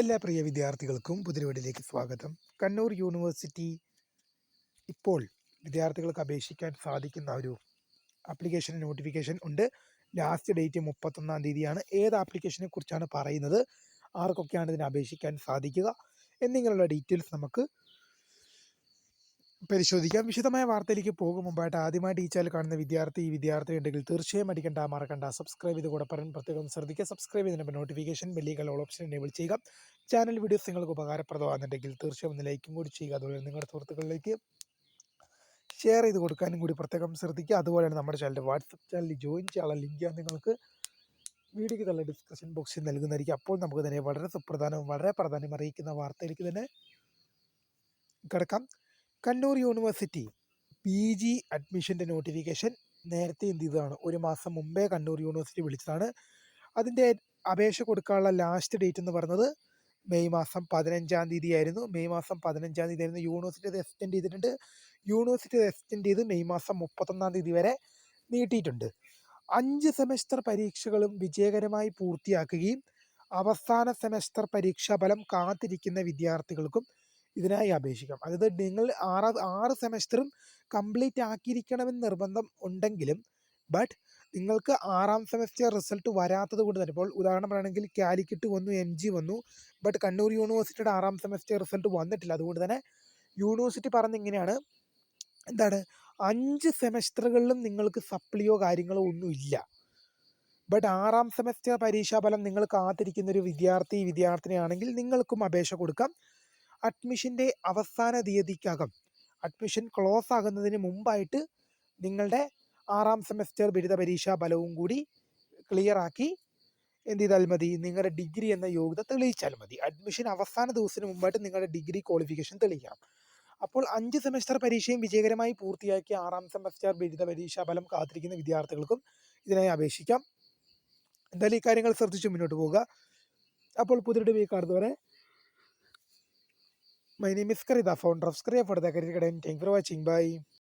എല്ലാ പ്രിയ വിദ്യാർത്ഥികൾക്കും പുതിരുവടിലേക്ക് സ്വാഗതം കണ്ണൂർ യൂണിവേഴ്സിറ്റി ഇപ്പോൾ വിദ്യാർത്ഥികൾക്ക് അപേക്ഷിക്കാൻ സാധിക്കുന്ന ഒരു ആപ്ലിക്കേഷൻ നോട്ടിഫിക്കേഷൻ ഉണ്ട് ലാസ്റ്റ് ഡേറ്റ് മുപ്പത്തൊന്നാം തീയതിയാണ് ഏത് ആപ്ലിക്കേഷനെ കുറിച്ചാണ് പറയുന്നത് ആർക്കൊക്കെയാണ് ഇതിന് അപേക്ഷിക്കാൻ സാധിക്കുക എന്നിങ്ങനെയുള്ള ഡീറ്റെയിൽസ് നമുക്ക് പരിശോധിക്കാം വിശദമായ വാർത്തയിലേക്ക് പോകും മുമ്പായിട്ട് ആദ്യമായിട്ട് ഈ ചാനൽ കാണുന്ന വിദ്യാർത്ഥി ഈ വിദ്യാർത്ഥി ഉണ്ടെങ്കിൽ തീർച്ചയായും അടിക്കണ്ട മറക്കണ്ട സബ്സ്ക്രൈബ് ചെയ്ത് കൂടെ പറയാൻ പ്രത്യേകം ശ്രദ്ധിക്കുക സബ്സ്ക്രൈബ് ചെയ്തതിനൊപ്പം നോട്ടിഫിക്കേഷൻ ബെല്ലികൾ ഓൾ ഓപ്ഷൻ എനേബിൾ ചെയ്യുക ചാനൽ വീഡിയോസ് നിങ്ങൾക്ക് ഉപകാരപ്രദമാകുന്നുണ്ടെങ്കിൽ തീർച്ചയായും ഒന്ന് ലൈക്കും കൂടി ചെയ്യുക അതുപോലെ നിങ്ങളുടെ സുഹൃത്തുക്കളിലേക്ക് ഷെയർ ചെയ്ത് കൊടുക്കാനും കൂടി പ്രത്യേകം ശ്രദ്ധിക്കുക അതുപോലെ നമ്മുടെ ചാനലിൻ്റെ വാട്സപ്പ് ചാനലിൽ ജോയിൻ ചെയ്യാനുള്ള ലിങ്ക് ഞാൻ നിങ്ങൾക്ക് വീഡിയോയ്ക്ക് തന്നെ ഡിസ്ക്രിപ്ഷൻ ബോക്സിൽ നൽകുന്നതായിരിക്കും അപ്പോൾ നമുക്ക് തന്നെ വളരെ സുപ്രധാനവും വളരെ പ്രാധാന്യം അറിയിക്കുന്ന വാർത്തയിലേക്ക് തന്നെ കിടക്കാം കണ്ണൂർ യൂണിവേഴ്സിറ്റി പി ജി അഡ്മിഷൻ്റെ നോട്ടിഫിക്കേഷൻ നേരത്തെ എന്ത് ചെയ്തതാണ് ഒരു മാസം മുമ്പേ കണ്ണൂർ യൂണിവേഴ്സിറ്റി വിളിച്ചതാണ് അതിൻ്റെ അപേക്ഷ കൊടുക്കാനുള്ള ലാസ്റ്റ് ഡേറ്റ് എന്ന് പറഞ്ഞത് മെയ് മാസം പതിനഞ്ചാം തീയതി ആയിരുന്നു മെയ് മാസം പതിനഞ്ചാം തീയതി ആയിരുന്നു യൂണിവേഴ്സിറ്റി അത് എക്സ്റ്റെൻഡ് ചെയ്തിട്ടുണ്ട് യൂണിവേഴ്സിറ്റി അത് എക്സ്റ്റെൻഡ് ചെയ്ത് മെയ് മാസം മുപ്പത്തൊന്നാം തീയതി വരെ നീട്ടിയിട്ടുണ്ട് അഞ്ച് സെമസ്റ്റർ പരീക്ഷകളും വിജയകരമായി പൂർത്തിയാക്കുകയും അവസാന സെമസ്റ്റർ പരീക്ഷാഫലം കാത്തിരിക്കുന്ന വിദ്യാർത്ഥികൾക്കും ഇതിനായി അപേക്ഷിക്കാം അതായത് നിങ്ങൾ ആറ് ആറ് സെമസ്റ്ററും കംപ്ലീറ്റ് ആക്കിയിരിക്കണമെന്ന് നിർബന്ധം ഉണ്ടെങ്കിലും ബട്ട് നിങ്ങൾക്ക് ആറാം സെമസ്റ്റർ റിസൾട്ട് വരാത്തത് കൊണ്ട് തന്നെ ഇപ്പോൾ ഉദാഹരണം പറയുകയാണെങ്കിൽ കാലിക്കറ്റ് വന്നു എം ജി വന്നു ബട്ട് കണ്ണൂർ യൂണിവേഴ്സിറ്റിയുടെ ആറാം സെമസ്റ്റർ റിസൾട്ട് വന്നിട്ടില്ല അതുകൊണ്ട് തന്നെ യൂണിവേഴ്സിറ്റി പറഞ്ഞ ഇങ്ങനെയാണ് എന്താണ് അഞ്ച് സെമസ്റ്ററുകളിലും നിങ്ങൾക്ക് സപ്ലിയോ കാര്യങ്ങളോ ഒന്നുമില്ല ബട്ട് ആറാം സെമസ്റ്റർ പരീക്ഷാഫലം നിങ്ങൾ കാത്തിരിക്കുന്ന ഒരു വിദ്യാർത്ഥി വിദ്യാർത്ഥിനിയാണെങ്കിൽ നിങ്ങൾക്കും അപേക്ഷ കൊടുക്കാം അഡ്മിഷൻ്റെ അവസാന തീയതിക്കകം അഡ്മിഷൻ ക്ലോസ് ആകുന്നതിന് മുമ്പായിട്ട് നിങ്ങളുടെ ആറാം സെമസ്റ്റർ ബിരുദ പരീക്ഷാ ഫലവും കൂടി ക്ലിയറാക്കി എന്ത് ചെയ്താൽ മതി നിങ്ങളുടെ ഡിഗ്രി എന്ന യോഗ്യത തെളിയിച്ചാൽ മതി അഡ്മിഷൻ അവസാന ദിവസത്തിന് മുമ്പായിട്ട് നിങ്ങളുടെ ഡിഗ്രി ക്വാളിഫിക്കേഷൻ തെളിയിക്കണം അപ്പോൾ അഞ്ച് സെമസ്റ്റർ പരീക്ഷയും വിജയകരമായി പൂർത്തിയാക്കി ആറാം സെമസ്റ്റർ ബിരുദ പരീക്ഷാ ഫലം കാത്തിരിക്കുന്ന വിദ്യാർത്ഥികൾക്കും ഇതിനായി അപേക്ഷിക്കാം എന്തായാലും ഈ കാര്യങ്ങൾ ശ്രദ്ധിച്ച് മുന്നോട്ട് പോവുക അപ്പോൾ പുതിയ കാർഡ് വരെ My name is Karida, founder of Scrapper the Career Academy. Thank you for watching. Bye.